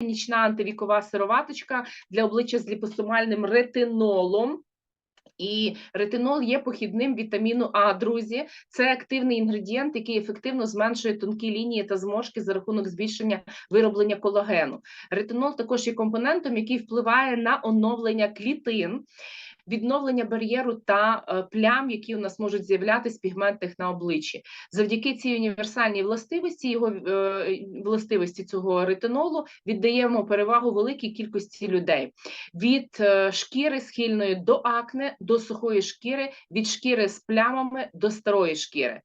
нічна антивікова сироваточка для обличчя з ліпосомальним ретинолом. І ретинол є похідним вітаміну А, друзі. Це активний інгредієнт, який ефективно зменшує тонкі лінії та зморшки за рахунок збільшення вироблення колагену. Ретинол також є компонентом, який впливає на оновлення клітин. Відновлення бар'єру та е, плям, які у нас можуть з'являтися пігментних на обличчі, завдяки цій універсальній властивості його е, властивості цього ретинолу віддаємо перевагу великій кількості людей від е, шкіри схильної до акне, до сухої шкіри, від шкіри з плямами до старої шкіри.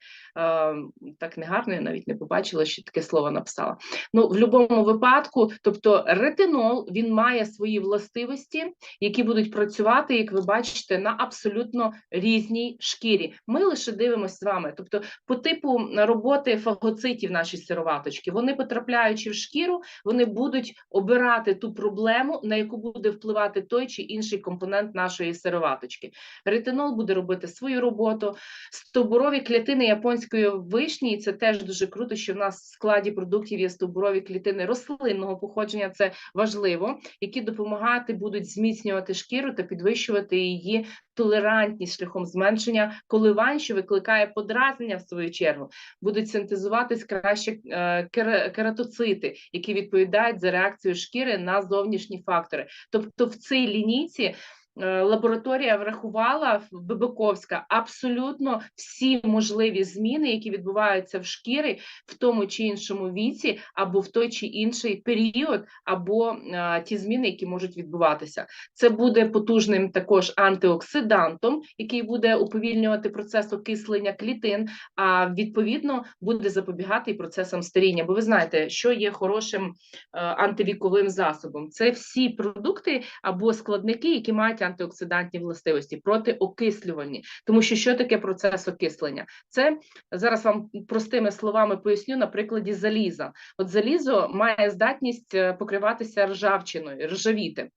Так негарно, я навіть не побачила, що таке слово написала. Ну, в будь-якому випадку, тобто ретинол він має свої властивості, які будуть працювати, як ви бачите, на абсолютно різній шкірі. Ми лише дивимося з вами. Тобто, по типу роботи фагоцитів наші сироваточки, вони потрапляючи в шкіру, вони будуть обирати ту проблему, на яку буде впливати той чи інший компонент нашої сироваточки. Ретинол буде робити свою роботу. Стовбурові клітини японської вишні, і це теж дуже круто, що в нас в складі продуктів є стовбурові клітини рослинного походження. Це важливо, які допомагати будуть зміцнювати шкіру та підвищувати її толерантність шляхом зменшення коливань, що викликає подразнення в свою чергу, будуть синтезуватись краще е, кератоцити, які відповідають за реакцію шкіри на зовнішні фактори. Тобто, в цій лінійці. Е, Лабораторія врахувала Бибиковська абсолютно всі можливі зміни, які відбуваються в шкірі в тому чи іншому віці, або в той чи інший період, або е, ті зміни, які можуть відбуватися. Це буде потужним також антиоксидантом, який буде уповільнювати процес окислення клітин, а відповідно буде запобігати і процесам старіння. Бо ви знаєте, що є хорошим е, антивіковим засобом. Це всі продукти або складники, які мають антиоксидантні властивості, протиокислювальні. Тому що що таке процес окислення? Це зараз вам простими словами поясню на прикладі заліза. От залізо має здатність е, покриватися ржавчиною, ржавіти.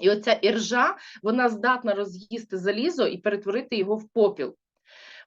І оця іржа, вона здатна роз'їсти залізо і перетворити його в попіл.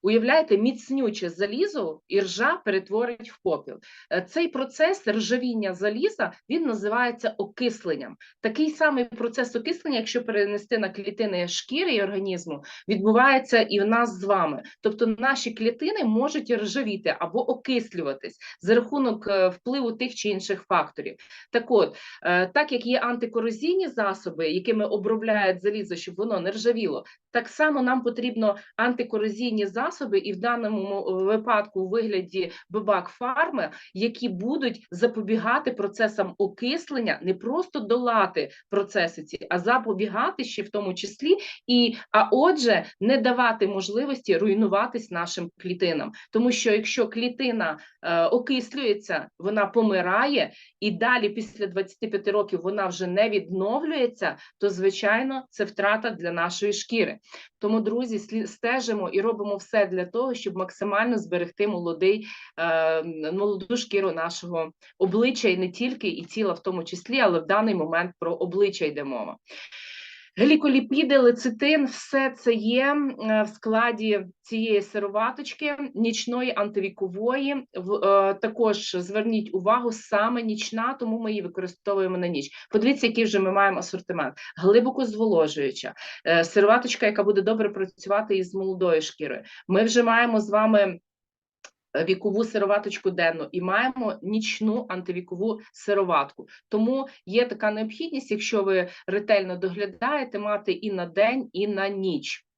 Уявляєте, міцнюче залізо і ржа перетворить в попіл. Е, Цей процес ржавіння заліза він називається окисленням. Такий самий процес окислення, якщо перенести на клітини шкіри і організму, відбувається і в нас з вами. Тобто наші клітини можуть ржавіти або окислюватись за рахунок е, впливу тих чи інших факторів. Так от, е, так як є антикорозійні засоби, якими обробляють залізо, щоб воно не ржавіло, так само нам потрібно антикорозійні засоби, і в даному випадку у вигляді бибак фарми, які будуть запобігати процесам окислення, не просто долати процеси ці, а запобігати ще в тому числі, і а отже, не давати можливості руйнуватись нашим клітинам. Тому що якщо клітина е, окислюється, вона помирає, і далі після 25 років вона вже не відновлюється, то звичайно це втрата для нашої шкіри. Тому, друзі, стежимо і робимо все для того, щоб максимально зберегти молодий, е, молоду шкіру нашого обличчя і не тільки, і тіла в тому числі, але в даний момент про обличчя йде мова. Гліколіпіди, лецитин, все це є е, в складі цієї сироваточки нічної антивікової. Е, також зверніть увагу саме нічна, тому ми її використовуємо на ніч. Подивіться, який вже ми маємо асортимент. Глибоко зволожуюча, е, сироваточка, яка буде добре працювати із молодою шкірою. Ми вже маємо з вами. Вікову сироваточку денну і маємо нічну антивікову сироватку. Тому є така необхідність, якщо ви ретельно доглядаєте, мати і на день, і на ніч.